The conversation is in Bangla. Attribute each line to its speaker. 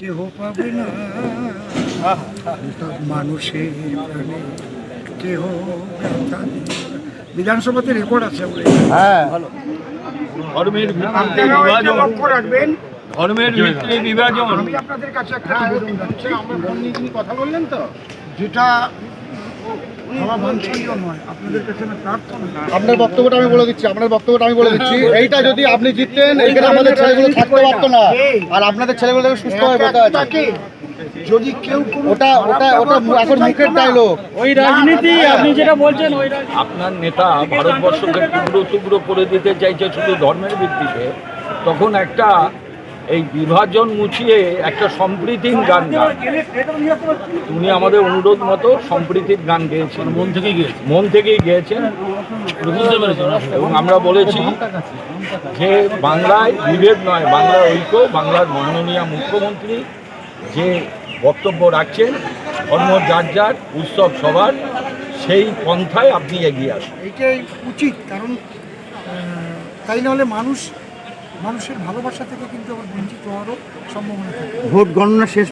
Speaker 1: কেহ পাবে না। মানুষের প্রাণে কেহ বিধানসভাতে রেকর্ড আছে
Speaker 2: হ্যাঁ।
Speaker 3: ধর্মের
Speaker 1: রাখবেন।
Speaker 3: ধর্মের ভিত্তিতে বিভাজন।
Speaker 1: আমি আপনাদের কাছে একটা কথা বললেন তো? যেটা ভাবা বাঞ্ছনীয় নয় আপনাদের কাছে আমি প্রার্থনা
Speaker 2: আপনার বক্তব্যটা আমি বলে দিচ্ছি আপনার বক্তব্যটা আমি বলে দিচ্ছি। এইটা যদি আপনি জিততেন এইখানে আমাদের ছেলেগুলো থাকতে পারতো না। আর আপনাদের ছেলেগুলো সুস্থ হয়ে বসে আছে।
Speaker 1: যদি কেউ
Speaker 2: ওটা ওটা ওটা এখন মুখের ডায়লগ
Speaker 4: ওই রাজনীতি আপনি যেটা বলছেন ওই
Speaker 3: আপনার নেতা ভারতবর্ষকে টুকরো টুকরো করে দিতে চাইছে শুধু ধর্মের ভিত্তিতে তখন একটা এই বিভাজন মুছিয়ে একটা সম্প্রীতির গান গান। উনি আমাদের অনুরোধ মতো সম্প্রীতির গান গেয়েছেন। মন থেকেই গিয়েছেন। মন থেকেই গিয়েছেন। এবং আমরা বলেছি যে বাংলায় বিভেদ নয় বাংলার ঐক্য বাংলার মাননীয় মুখ্যমন্ত্রী যে বক্তব্য রাখছেন ধর্ম যার যার উৎসব সবার সেই পন্থায় আপনি এগিয়ে আসুন।
Speaker 1: এইটাই উচিত কারণ তাই নাহলে মানুষ মানুষের ভালোবাসা থেকে কিন্তু আবার বঞ্চিত হওয়ারও সম্ভাবনা থাকে।
Speaker 2: ভোট গণনা শেষ